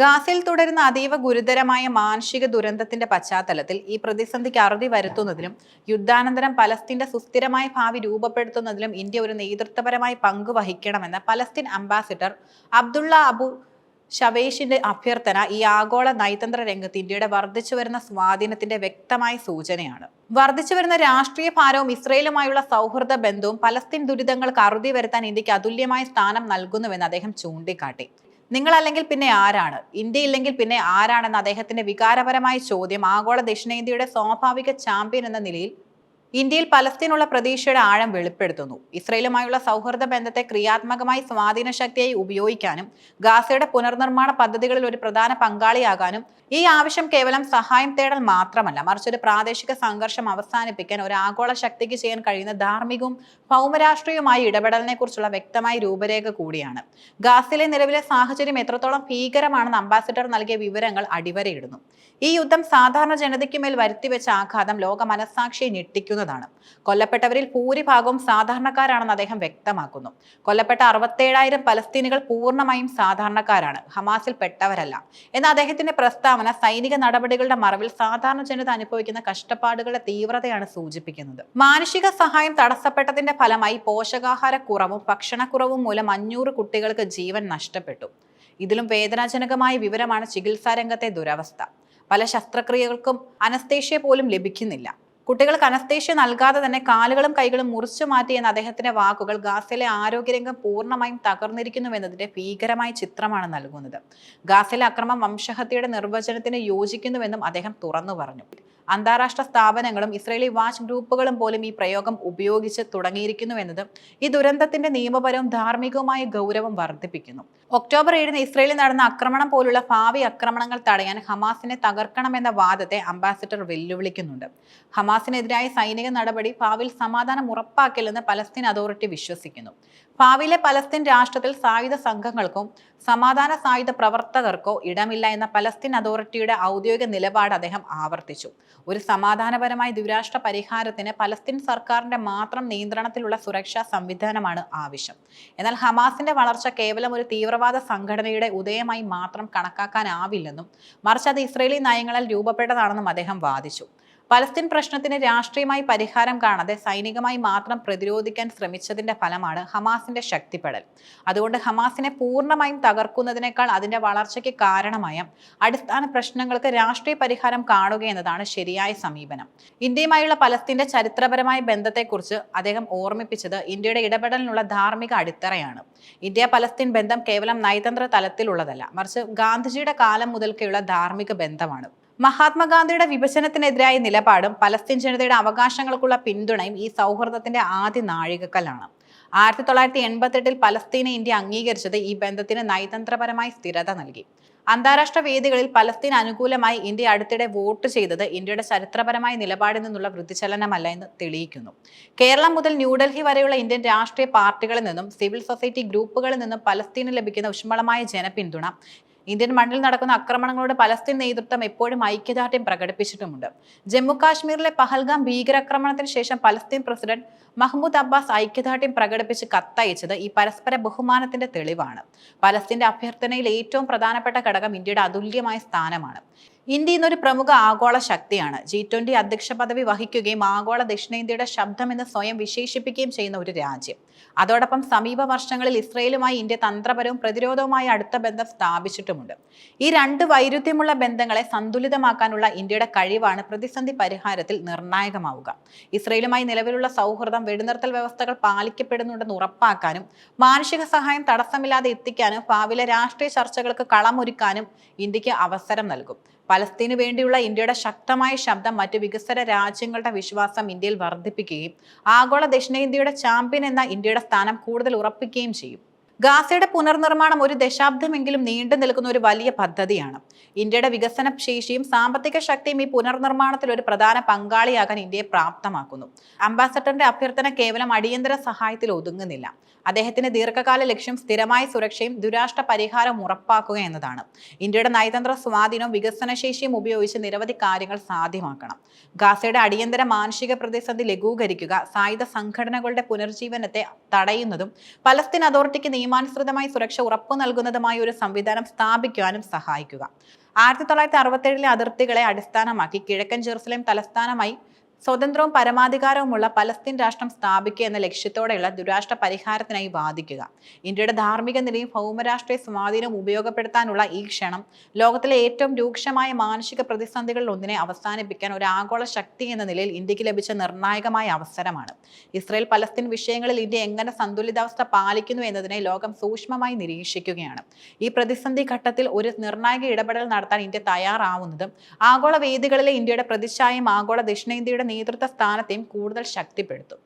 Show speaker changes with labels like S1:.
S1: ഗാസയിൽ തുടരുന്ന അതീവ ഗുരുതരമായ മാനുഷിക ദുരന്തത്തിന്റെ പശ്ചാത്തലത്തിൽ ഈ പ്രതിസന്ധിക്ക് അറുതി വരുത്തുന്നതിലും യുദ്ധാനന്തരം പലസ്തീന്റെ സുസ്ഥിരമായ ഭാവി രൂപപ്പെടുത്തുന്നതിലും ഇന്ത്യ ഒരു നേതൃത്വപരമായി പങ്ക് വഹിക്കണമെന്ന് പലസ്തീൻ അംബാസിഡർ അബ്ദുള്ള അബു ഷവേഷിന്റെ അഭ്യർത്ഥന ഈ ആഗോള നയതന്ത്ര രംഗത്ത് ഇന്ത്യയുടെ വർദ്ധിച്ചു വരുന്ന സ്വാധീനത്തിന്റെ വ്യക്തമായ സൂചനയാണ്. വർദ്ധിച്ചു വരുന്ന രാഷ്ട്രീയ ഭാരവും ഇസ്രയേലുമായുള്ള സൗഹൃദ ബന്ധവും പലസ്തീൻ ദുരിതങ്ങൾക്ക് അറുതി വരുത്താൻ ഇന്ത്യയ്ക്ക് അതുല്യമായ സ്ഥാനം നൽകുന്നുവെന്ന് അദ്ദേഹം ചൂണ്ടിക്കാട്ടി. നിങ്ങൾ അല്ലെങ്കിൽ പിന്നെ ആരാണ്? ഇന്ത്യ ഇല്ലെങ്കിൽ പിന്നെ ആരാണെന്ന അദ്ദേഹത്തിന്റെ വികാരപരമായ ചോദ്യം ആഗോള ദക്ഷിണേന്ത്യയുടെ സ്വാഭാവിക ചാമ്പ്യൻ എന്ന നിലയിൽ ഇന്ത്യയിൽ പലസ്തീനുള്ള പ്രതീക്ഷയുടെ ആഴം വെളിപ്പെടുത്തുന്നു. ഇസ്രയേലുമായുള്ള സൗഹൃദ ബന്ധത്തെ ക്രിയാത്മകമായി സ്വാധീന ശക്തിയായി ഉപയോഗിക്കാനും ഗാസയുടെ പുനർനിർമ്മാണ പദ്ധതികളിൽ ഒരു പ്രധാന പങ്കാളിയാകാനും ഈ ആവശ്യം കേവലം സഹായം തേടൽ മാത്രമല്ല മറിച്ച് ഒരു പ്രാദേശിക സംഘർഷം അവസാനിപ്പിക്കാൻ ഒരു ആഗോള ശക്തിക്ക് ചെയ്യാൻ കഴിയുന്ന ധാർമ്മികവും ഭൗമരാഷ്ട്രീയവുമായ ഇടപെടലിനെ കുറിച്ചുള്ള വ്യക്തമായ രൂപരേഖ കൂടിയാണ്. ഗാസയിലെ നിലവിലെ സാഹചര്യം എത്രത്തോളം ഭീകരമാണെന്ന് അംബാസിഡർ നൽകിയ വിവരങ്ങൾ അടിവരയിടുന്നു. ഈ യുദ്ധം സാധാരണ ജനതയ്ക്ക് മേൽ വരുത്തിവെച്ച ആഘാതം ലോക മനസ്സാക്ഷിയെ ഞെട്ടിക്കുന്നതാണ് കൊല്ലപ്പെട്ടവരിൽ ഭൂരിഭാഗവും സാധാരണക്കാരാണെന്ന് അദ്ദേഹം വ്യക്തമാക്കുന്നു. കൊല്ലപ്പെട്ട അറുപത്തേഴായിരം പലസ്തീനുകൾ പൂർണമായും സാധാരണക്കാരാണ്. ഹമാസിൽ പെട്ടവരല്ല. എന്ന അദ്ദേഹത്തിന്റെ പ്രസ്താവന സൈനിക നടപടികളുടെ മറവിൽ സാധാരണ ജനത അനുഭവിക്കുന്ന കഷ്ടപ്പാടുകളുടെ തീവ്രതയാണ് സൂചിപ്പിക്കുന്നത്. മാനുഷിക സഹായം തടസ്സപ്പെട്ടതിന്റെ ഫലമായി പോഷകാഹാരക്കുറവും ഭക്ഷണക്കുറവും മൂലം അഞ്ഞൂറ് കുട്ടികൾക്ക് ജീവൻ നഷ്ടപ്പെട്ടു. ഇതിലും വേദനാജനകമായ വിവരമാണ് ചികിത്സാരംഗത്തെ ദുരവസ്ഥ. പല ശസ്ത്രക്രിയകൾക്കും അനസ്തേഷ്യ പോലും ലഭിക്കുന്നില്ല. കുട്ടികൾക്ക് അനസ്തേഷ്യ നൽകാതെ തന്നെ കാലുകളും കൈകളും മുറിച്ചു മാറ്റി എന്ന അദ്ദേഹത്തിന്റെ വാക്കുകൾ ഗാസയിലെ ആരോഗ്യരംഗം പൂർണമായും തകർന്നിരിക്കുന്നുവെന്നതിന്റെ ഭീകരമായ ചിത്രമാണ് നൽകുന്നത്. ഗാസയിലെ അക്രമം വംശഹത്യയുടെ നിർവചനത്തിന് യോജിക്കുന്നുവെന്നും അദ്ദേഹം തുറന്നു പറഞ്ഞു. അന്താരാഷ്ട്ര സ്ഥാപനങ്ങളും ഇസ്രയേലി വാച്ച് ഗ്രൂപ്പുകളും പോലും ഈ പ്രയോഗം ഉപയോഗിച്ച് തുടങ്ങിയിരിക്കുന്നുവെന്നത് ഈ ദുരന്തത്തിന്റെ നിയമപരവും ധാർമ്മികവുമായ ഗൗരവം വർദ്ധിപ്പിക്കുന്നു. ഒക്ടോബർ ഏഴിന് ഇസ്രയേലിൽ നടന്ന ആക്രമണം പോലുള്ള ഭാവി ആക്രമണങ്ങൾ തടയാൻ ഹമാസിനെ തകർക്കണമെന്ന വാദത്തെ അംബാസിഡർ വെല്ലുവിളിക്കുന്നുണ്ട്. ഹമാസിനെതിരായ സൈനിക നടപടി ഭാവിയിൽ സമാധാനം ഉറപ്പാക്കില്ലെന്ന് പലസ്തീൻ അതോറിറ്റി വിശ്വസിക്കുന്നു. ഭാവിയിലെ പലസ്തീൻ രാഷ്ട്രത്തിൽ സായുധ സംഘങ്ങൾക്കും സമാധാന സായുധ പ്രവർത്തകർക്കോ ഇടമില്ല എന്ന പലസ്തീൻ അതോറിറ്റിയുടെ ഔദ്യോഗിക നിലപാട് അദ്ദേഹം ആവർത്തിച്ചു. ഒരു സമാധാനപരമായ ദുരാഷ്ട്ര പരിഹാരത്തിന് പലസ്തീൻ സർക്കാരിന്റെ മാത്രം നിയന്ത്രണത്തിലുള്ള സുരക്ഷാ സംവിധാനമാണ് ആവശ്യം. എന്നാൽ ഹമാസിന്റെ വളർച്ച കേവലം ഒരു തീവ്രവാദ സംഘടനയുടെ ഉദയമായി മാത്രം കണക്കാക്കാനാവില്ലെന്നും മറിച്ച് അത് ഇസ്രയേലി നയങ്ങളിൽ രൂപപ്പെട്ടതാണെന്നും അദ്ദേഹം വാദിച്ചു. പലസ്തീൻ പ്രശ്നത്തിന് രാഷ്ട്രീയമായി പരിഹാരം കാണാതെ സൈനികമായി മാത്രം പ്രതിരോധിക്കാൻ ശ്രമിച്ചതിന്റെ ഫലമാണ് ഹമാസിന്റെ ശക്തിപ്പെടൽ. അതുകൊണ്ട് ഹമാസിനെ പൂർണമായും തകർക്കുന്നതിനേക്കാൾ അതിന്റെ വളർച്ചയ്ക്ക് കാരണമായ അടിസ്ഥാന പ്രശ്നങ്ങൾക്ക് രാഷ്ട്രീയ പരിഹാരം കാണുക എന്നതാണ് ശരിയായ സമീപനം. ഇന്ത്യയുമായുള്ള പലസ്തീന്റെ ചരിത്രപരമായ ബന്ധത്തെക്കുറിച്ച് അദ്ദേഹം ഓർമ്മിപ്പിച്ചത് ഇന്ത്യയുടെ ഇടപെടലിനുള്ള ധാർമ്മിക അടിത്തറയാണ്. ഇന്ത്യ പലസ്തീൻ ബന്ധം കേവലം നയതന്ത്ര തലത്തിലുള്ളതല്ല മറിച്ച് ഗാന്ധിജിയുടെ കാലം മുതൽക്കുള്ള ധാർമ്മിക ബന്ധമാണ്. മഹാത്മാഗാന്ധിയുടെ വിഭജനത്തിനെതിരായ നിലപാടും പലസ്തീൻ ജനതയുടെ അവകാശങ്ങൾക്കുള്ള പിന്തുണയും ഈ സൗഹൃദത്തിന്റെ ആദ്യ നാഴികക്കല്ലാണ്. ആയിരത്തി തൊള്ളായിരത്തി എൺപത്തെട്ടിൽ പലസ്തീനെ ഇന്ത്യ അംഗീകരിച്ചത് ഈ ബന്ധത്തിന് നയതന്ത്രപരമായി സ്ഥിരത നൽകി. അന്താരാഷ്ട്ര വേദികളിൽ പലസ്തീൻ അനുകൂലമായി ഇന്ത്യ അടുത്തിടെ വോട്ട് ചെയ്തത് ഇന്ത്യയുടെ ചരിത്രപരമായ നിലപാടിൽ നിന്നുള്ള വൃത്തിചലനമല്ല എന്ന് തെളിയിക്കുന്നു. കേരളം മുതൽ ന്യൂഡൽഹി വരെയുള്ള ഇന്ത്യൻ രാഷ്ട്രീയ പാർട്ടികളിൽ നിന്നും സിവിൽ സൊസൈറ്റി ഗ്രൂപ്പുകളിൽ നിന്നും പലസ്തീന് ലഭിക്കുന്ന ഊഷ്മളമായ ജനപിന്തുണ ഇന്ത്യൻ മണ്ണിൽ നടക്കുന്ന ആക്രമണങ്ങളോട് പലസ്തീൻ നേതൃത്വം എപ്പോഴും ഐക്യദാർഢ്യം പ്രകടിപ്പിച്ചിട്ടുമുണ്ട്. ജമ്മു കാശ്മീരിലെ പഹൽഗാം ഭീകരാക്രമണത്തിന് ശേഷം പലസ്തീൻ പ്രസിഡന്റ് മഹ്മൂദ് അബ്ബാസ് ഐക്യദാർഢ്യം പ്രകടിപ്പിച്ച് കത്തയച്ചത് ഈ പരസ്പര ബഹുമാനത്തിന്റെ തെളിവാണ്. പലസ്തീന്റെ അഭ്യർത്ഥനയിൽ ഏറ്റവും പ്രധാനപ്പെട്ട ഘടകം ഇന്ത്യയുടെ അതുല്യമായ സ്ഥാനമാണ്. ഇന്ത്യ ഇന്നൊരു പ്രമുഖ ആഗോള ശക്തിയാണ്. ജി ട്വന്റി അധ്യക്ഷ പദവി വഹിക്കുകയും ആഗോള ദക്ഷിണേന്ത്യയുടെ ശബ്ദമെന്ന് സ്വയം വിശേഷിപ്പിക്കുകയും ചെയ്യുന്ന ഒരു രാജ്യം. അതോടൊപ്പം സമീപ വർഷങ്ങളിൽ ഇസ്രയേലുമായി ഇന്ത്യ തന്ത്രപരവും പ്രതിരോധവുമായ അടുത്ത ബന്ധം സ്ഥാപിച്ചിട്ടുമുണ്ട്. ഈ രണ്ട് വൈരുദ്ധ്യമുള്ള ബന്ധങ്ങളെ സന്തുലിതമാക്കാനുള്ള ഇന്ത്യയുടെ കഴിവാണ് പ്രതിസന്ധി പരിഹാരത്തിൽ നിർണായകമാവുക. ഇസ്രയേലുമായി നിലവിലുള്ള സൗഹൃദം വെടിനിർത്തൽ വ്യവസ്ഥകൾ പാലിക്കപ്പെടുന്നുണ്ടെന്ന് ഉറപ്പാക്കാനും മാനുഷിക സഹായം തടസ്സമില്ലാതെ എത്തിക്കാനും ഭാവിയിലെ രാഷ്ട്രീയ ചർച്ചകൾക്ക് കളമൊരുക്കാനും ഇന്ത്യയ്ക്ക് അവസരം നൽകും. പലസ്തീന് വേണ്ടിയുള്ള ഇന്ത്യയുടെ ശക്തമായ ശബ്ദം മറ്റ് വികസന രാജ്യങ്ങളുടെ വിശ്വാസം ഇന്ത്യയിൽ വർദ്ധിപ്പിക്കുകയും ആഗോള ദക്ഷിണേന്ത്യയുടെ ചാമ്പ്യൻ എന്ന ഇന്ത്യയുടെ സ്ഥാനം കൂടുതൽ ഉറപ്പിക്കുകയും ചെയ്യും. ഗാസയുടെ പുനർനിർമ്മാണം ഒരു ദശാബ്ദമെങ്കിലും നീണ്ടു നിൽക്കുന്ന ഒരു വലിയ പദ്ധതിയാണ്. ഇന്ത്യയുടെ വികസന ശേഷിയും സാമ്പത്തിക ശക്തിയും ഈ പുനർനിർമ്മാണത്തിൽ ഒരു പ്രധാന പങ്കാളിയാകാൻ ഇന്ത്യയെ പ്രാപ്തമാക്കുന്നു. അംബാസഡറിന്റെ അഭ്യർത്ഥന കേവലം അടിയന്തര സഹായത്തിൽ ഒതുങ്ങുന്നില്ല. അദ്ദേഹത്തിന്റെ ദീർഘകാല ലക്ഷ്യം സ്ഥിരമായ സുരക്ഷയും ദുരാഷ്ട്ര പരിഹാരം ഉറപ്പാക്കുക എന്നതാണ്. ഇന്ത്യയുടെ നയതന്ത്ര സ്വാധീനവും വികസനശേഷിയും ഉപയോഗിച്ച് നിരവധി കാര്യങ്ങൾ സാധ്യമാക്കണം. ഗാസയുടെ അടിയന്തര മാനുഷിക പ്രതിസന്ധി ലഘൂകരിക്കുക സായുധ സംഘടനകളുടെ പുനർജീവനത്തെ തടയുന്നതും പലസ്തീൻ അതോറിറ്റിക്ക് നിയമാനുസൃതമായി സുരക്ഷ ഉറപ്പു നൽകുന്നതുമായ ഒരു സംവിധാനം സ്ഥാപിക്കുവാനും സഹായിക്കുക. ആയിരത്തി തൊള്ളായിരത്തി അറുപത്തേഴിലെ അതിർത്തികളെ അടിസ്ഥാനമാക്കി കിഴക്കൻ ജെറുസലേം തലസ്ഥാനമായി സ്വതന്ത്രവും പരമാധികാരവുമുള്ള പലസ്തീൻ രാഷ്ട്രം സ്ഥാപിക്കുക എന്ന ലക്ഷ്യത്തോടെയുള്ള ദുരാഷ്ട്ര പരിഹാരത്തിനായി വാദിക്കുക. ഇന്ത്യയുടെ ധാർമ്മിക നിലയും ഭൗമരാഷ്ട്രീയ സ്വാധീനവും ഉപയോഗപ്പെടുത്താനുള്ള ഈ ക്ഷണം ലോകത്തിലെ ഏറ്റവും രൂക്ഷമായ മാനസിക പ്രതിസന്ധികളിൽ ഒന്നിനെ അവസാനിപ്പിക്കാൻ ഒരു ആഗോള ശക്തി എന്ന നിലയിൽ ഇന്ത്യയ്ക്ക് ലഭിച്ച നിർണായകമായ അവസരമാണ്. ഇസ്രയേൽ പലസ്തീൻ വിഷയങ്ങളിൽ ഇന്ത്യ എങ്ങനെ സന്തുലിതാവസ്ഥ പാലിക്കുന്നു എന്നതിനെ ലോകം സൂക്ഷ്മമായി നിരീക്ഷിക്കുകയാണ്. ഈ പ്രതിസന്ധി ഘട്ടത്തിൽ ഒരു നിർണായക ഇടപെടൽ നടത്താൻ ഇന്ത്യ തയ്യാറാവുന്നതും ആഗോള വേദികളിലെ ഇന്ത്യയുടെ പ്രതിച്ഛായയും ആഗോള ദക്ഷിണേന്ത്യയുടെ നേതൃത്വ സ്ഥാനത്തെയും കൂടുതൽ ശക്തിപ്പെടുത്തും.